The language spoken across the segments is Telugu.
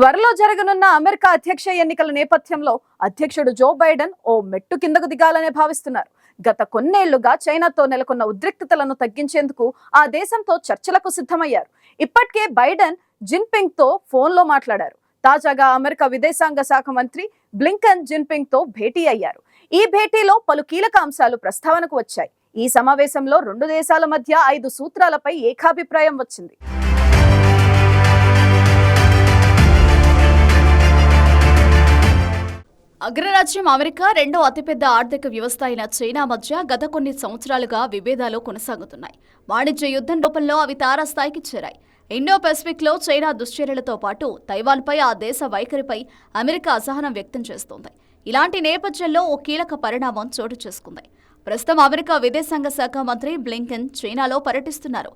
త్వరలో జరగనున్న అమెరికా అధ్యక్ష ఎన్నికల నేపథ్యంలో అధ్యక్షుడు జో బైడెన్ ఓ మెట్టు కిందకు దిగాలనే భావిస్తున్నారు. గత కొన్నేళ్ళుగా చైనాతో నెలకొన్న ఉద్రిక్తతలను తగ్గించేందుకు ఆ దేశంతో చర్చలకు సిద్ధమయ్యారు. ఇప్పటికే బైడెన్ జిన్పింగ్తో ఫోన్లో మాట్లాడారు. తాజాగా అమెరికా విదేశాంగ శాఖ మంత్రి బ్లింకన్ జిన్పింగ్తో భేటీ అయ్యారు. ఈ భేటీలో పలు కీలక అంశాలు ప్రస్తావనకు వచ్చాయి. ఈ సమావేశంలో రెండు దేశాల మధ్య ఐదు సూత్రాలపై ఏకాభిప్రాయం వచ్చింది. అగ్రరాజ్యం అమెరికా రెండో అతిపెద్ద ఆర్థిక వ్యవస్థ అయిన చైనా మధ్య గత కొన్ని సంవత్సరాలుగా విభేదాలు కొనసాగుతున్నాయి. వాణిజ్య యుద్ధం రూపంలో అవి తారాస్థాయికి చేరాయి. ఇండో పెసిఫిక్లో చైనా దుశ్చర్యలతో పాటు తైవాన్పై ఆ దేశ వైఖరిపై అమెరికా అసహనం వ్యక్తం చేస్తోంది. ఇలాంటి నేపథ్యంలో ఓ కీలక పరిణామం చోటు చేసుకుంది. ప్రస్తుతం అమెరికా విదేశాంగ శాఖ మంత్రి బ్లింకెన్ చైనాలో పర్యటిస్తున్నారు.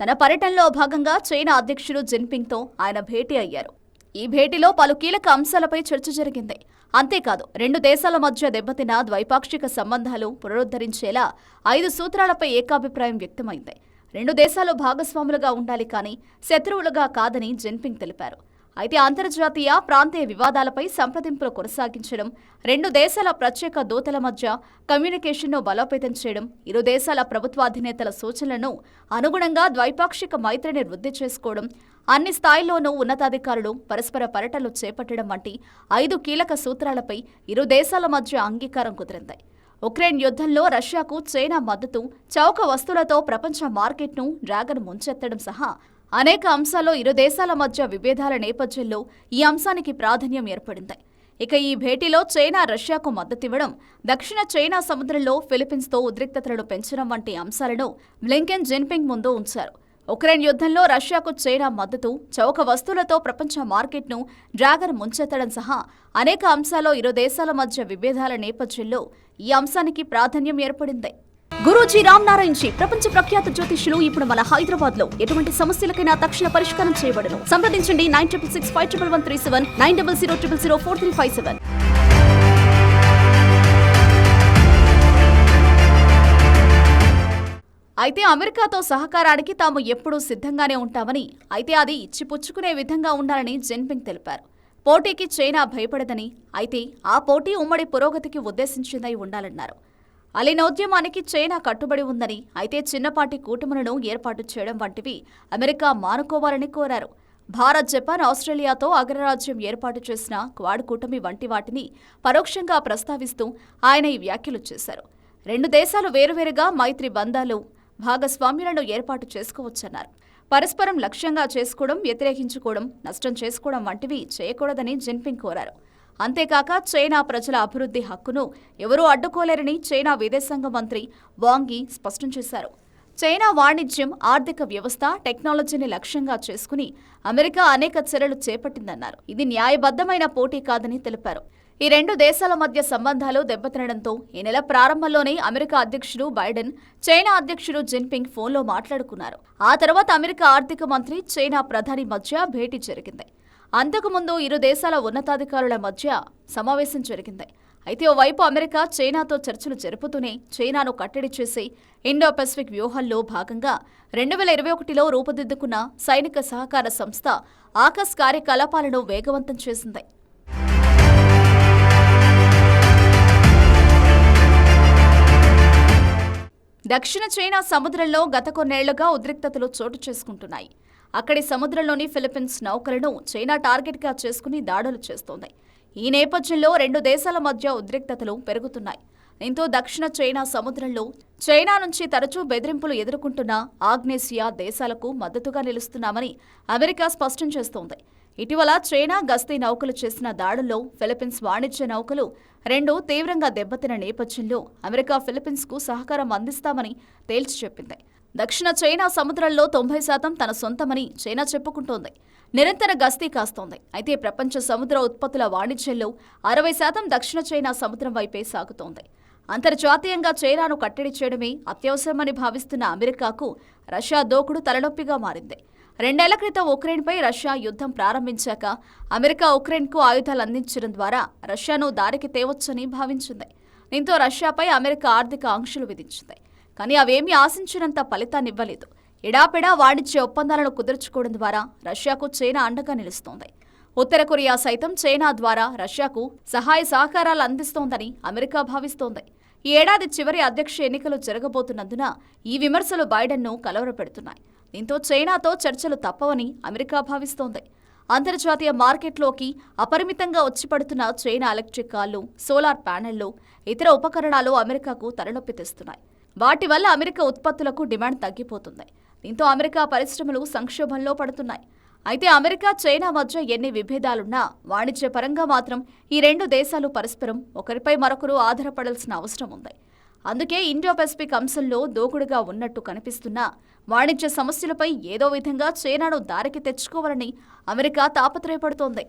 తన పర్యటనలో భాగంగా చైనా అధ్యక్షుడు జిన్పింగ్తో ఆయన భేటీ అయ్యారు. ఈ భేటీలో పలు కీలక అంశాలపై చర్చ జరిగింది. అంతేకాదు రెండు దేశాల మధ్య దెబ్బతిన్న ద్వైపాక్షిక సంబంధాలు పునరుద్ధరించేలా ఐదు సూత్రాలపై ఏకాభిప్రాయం వ్యక్తమైంది. రెండు దేశాలు భాగస్వాములుగా ఉండాలి కానీ శత్రువులుగా కాదని జిన్పింగ్ తెలిపారు. అయితే అంతర్జాతీయ ప్రాంతీయ వివాదాలపై సంప్రదింపులు కొనసాగించడం రెండు దేశాల ప్రత్యేక దూతల మధ్య కమ్యూనికేషన్ను బలోపేతం చేయడం ఇరు దేశాల ప్రభుత్వాధినేతల సూచనలను అనుగుణంగా ద్వైపాక్షిక మైత్రిని వృద్ధి చేసుకోవడం అన్ని స్థాయిల్లోనూ ఉన్నతాధికారులు పరస్పర పర్యటనలు చేపట్టడం వంటి ఐదు కీలక సూత్రాలపై ఇరు దేశాల మధ్య అంగీకారం కుదిరింది. ఉక్రెయిన్ యుద్ధంలో రష్యాకు చైనా మద్దతు చౌక వస్తువులతో ప్రపంచ మార్కెట్ను డ్రాగన్ ముంచెత్తడం సహా అనేక అంశాల్లో ఇరు దేశాల మధ్య విభేదాల నేపథ్యంలో ఈ అంశానికి ప్రాధాన్యం ఏర్పడింది. ఇక ఈ భేటీలో చైనా రష్యాకు మద్దతివ్వడం దక్షిణ చైనా సముద్రంలో ఫిలిప్పీన్స్తో ఉద్రిక్తతలను పెంచడం వంటి అంశాలను బ్లింకెన్ జిన్పింగ్ ముందు ఉంచారు. ఉక్రెయిన్ యుద్ధంలో రష్యాకు చైనా మద్దతు చౌక వస్తువులతో ప్రపంచ మార్కెట్ను డ్రాగన్ ముంచెత్తడం సహా అనేక అంశాల్లో ఇరు దేశాల మధ్య విభేదాల నేపథ్యంలో ఈ అంశానికి ప్రాధాన్యం ఏర్పడింది. గురూజీ రామ్ నారాయణ్ జీ ప్రపంచ ప్రఖ్యాత జ్యోతిష్యులు ఇప్పుడు మన హైదరాబాద్లో ఎటువంటి సమస్యలకైనా తక్షణ పరిష్కారం చేయబడను. సంప్రదించండి nine triple six five triple one three seven nine double zero triple zero four three five seven. అయితే అమెరికాతో సహకారానికి తాము ఎప్పుడూ సిద్ధంగానే ఉంటామని అయితే అది ఇచ్చిపుచ్చుకునే విధంగా ఉండాలని జిన్పింగ్ తెలిపారు. పోటీకి చైనా భయపడదని అయితే ఆ పోటీ ఉమ్మడి పురోగతికి ఉద్దేశించిందై ఉండాలన్నారు. అలీనోద్యమానికి చైనా కట్టుబడి ఉందని అయితే చిన్నపాటి కూటములను ఏర్పాటు చేయడం వంటివి అమెరికా మానుకోవాలని కోరారు. భారత్ జపాన్ ఆస్ట్రేలియాతో అగ్రరాజ్యం ఏర్పాటు చేసిన క్వాడ్ కూటమి వంటి వాటిని పరోక్షంగా ప్రస్తావిస్తూ ఆయన ఈ వ్యాఖ్యలు చేశారు. రెండు దేశాలు వేరువేరుగా మైత్రి బంధాలు భాగస్వామ్యులను ఏర్పాటు చేసుకోవచ్చన్నారు. పరస్పరం లక్ష్యంగా చేసుకోవడం వ్యతిరేకించుకోవడం నష్టం చేసుకోవడం వంటివి చేయకూడదని జిన్పింగ్ కోరారు. అంతేకాక చైనా ప్రజల అభివృద్ధి హక్కును ఎవరూ అడ్డుకోలేరని చైనా విదేశాంగ మంత్రి వాంగి స్పష్టం చేశారు. చైనా వాణిజ్యం ఆర్థిక వ్యవస్థ టెక్నాలజీని లక్ష్యంగా చేసుకుని అమెరికా అనేక చర్యలు చేపట్టిందన్నారు. ఇది న్యాయబద్ధమైన పోటీ కాదని తెలిపారు. ఈ రెండు దేశాల మధ్య సంబంధాలు దెబ్బతినడంతో ఈ నెల ప్రారంభంలోనే అమెరికా అధ్యక్షుడు బైడెన్ చైనా అధ్యక్షుడు జిన్పింగ్ ఫోన్లో మాట్లాడుకున్నారు. ఆ తర్వాత అమెరికా ఆర్థిక మంత్రి చైనా ప్రధాని మధ్య భేటీ జరిగింది. అంతకుముందు ఇరు దేశాల ఉన్నతాధికారుల మధ్య సమావేశం జరిగింది. అయితే ఓవైపు అమెరికా చైనాతో చర్చలు జరుపుతూనే చైనాను కట్టడి చేసి ఇండో పెసిఫిక్ వ్యూహంలో భాగంగా రెండు వేల ఇరవై ఒకటిలో రూపుదిద్దుకున్న సైనిక సహకార సంస్థ ఆకాశ్ కార్యకలాపాలను వేగవంతం చేసింది. దక్షిణ చైనా సముద్రంలో గత కొన్నేళ్ళుగా ఉద్రిక్తతలు చోటు చేసుకుంటున్నాయి. అక్కడి సముద్రంలోని ఫిలిప్పీన్స్ నౌకలను చైనా టార్గెట్గా చేసుకుని దాడులు చేస్తోంది. ఈ నేపథ్యంలో రెండు దేశాల మధ్య ఉద్రిక్తతలు పెరుగుతున్నాయి. దీంతో దక్షిణ చైనా సముద్రంలో చైనా నుంచి తరచూ బెదిరింపులు ఎదుర్కొంటున్న ఆగ్నేసియా దేశాలకు మద్దతుగా నిలుస్తున్నామని అమెరికా స్పష్టం చేస్తోంది. ఇటీవల చైనా గస్తీ నౌకలు చేసిన దాడుల్లో ఫిలిప్పీన్స్ వాణిజ్య నౌకలు రెండు తీవ్రంగా దెబ్బతిన నేపథ్యంలో అమెరికా ఫిలిప్పీన్స్కు సహకారం అందిస్తామని తేల్చి చెప్పింది. దక్షిణ చైనా సముద్రంలో తొంభై శాతం తన సొంతమని చైనా చెప్పుకుంటోంది. నిరంతర గస్తీ కాస్తోంది. అయితే ప్రపంచ సముద్ర ఉత్పత్తుల వాణిజ్యంలో అరవై శాతం దక్షిణ చైనా సముద్రం వైపే సాగుతోంది. అంతర్జాతీయంగా చైనాను కట్టడి చేయడమే అత్యవసరమని భావిస్తున్న అమెరికాకు రష్యా దోకుడు తలనొప్పిగా మారింది. రెండేళ్ళ క్రితం ఉక్రెయిన్పై రష్యా యుద్ధం ప్రారంభించాక అమెరికా ఉక్రెయిన్కు ఆయుధాలు అందించడం ద్వారా రష్యాను దారికి తేవచ్చని భావించింది. దీంతో రష్యాపై అమెరికా ఆర్థిక ఆంక్షలు విధించింది. కానీ అవేమీ ఆశించినంత ఫలితాన్నివ్వలేదు ఎడాపెడా వాణిజ్య ఒప్పందాలను కుదుర్చుకోవడం ద్వారా రష్యాకు చైనా అండగా నిలుస్తోంది. ఉత్తర కొరియా సైతం చైనా ద్వారా రష్యాకు సహాయ సహకారాలు అందిస్తోందని అమెరికా భావిస్తోంది. ఈ ఏడాది చివరి అధ్యక్ష ఎన్నికలు జరగబోతున్నందున ఈ విమర్శలు బైడెన్ను కలవరపెడుతున్నాయి. దీంతో చైనాతో చర్చలు తప్పవని అమెరికా భావిస్తోంది. అంతర్జాతీయ మార్కెట్లోకి అపరిమితంగా వచ్చిపడుతున్న చైనా ఎలక్ట్రిక్ కార్లు సోలార్ ప్యానెళ్ళు ఇతర ఉపకరణాలు అమెరికాకు తలనొప్పి తెస్తున్నాయి. వాటి వల్ల అమెరికా ఉత్పత్తులకు డిమాండ్ తగ్గిపోతుంది. దీంతో అమెరికా పరిశ్రమలు సంక్షోభంలో పడుతున్నాయి. అయితే అమెరికా చైనా మధ్య ఎన్ని విభేదాలున్నా వాణిజ్యపరంగా మాత్రం ఈ రెండు దేశాలు పరస్పరం ఒకరిపై మరొకరు ఆధారపడాల్సిన అవసరం ఉంది. అందుకే ఇండో పెసిఫిక్ అంశంలో దూకుడుగా ఉన్నట్టు కనిపిస్తున్నా వాణిజ్య సమస్యలపై ఏదో విధంగా చైనాను దారికి తెచ్చుకోవాలని అమెరికా తాపత్రయపడుతోంది.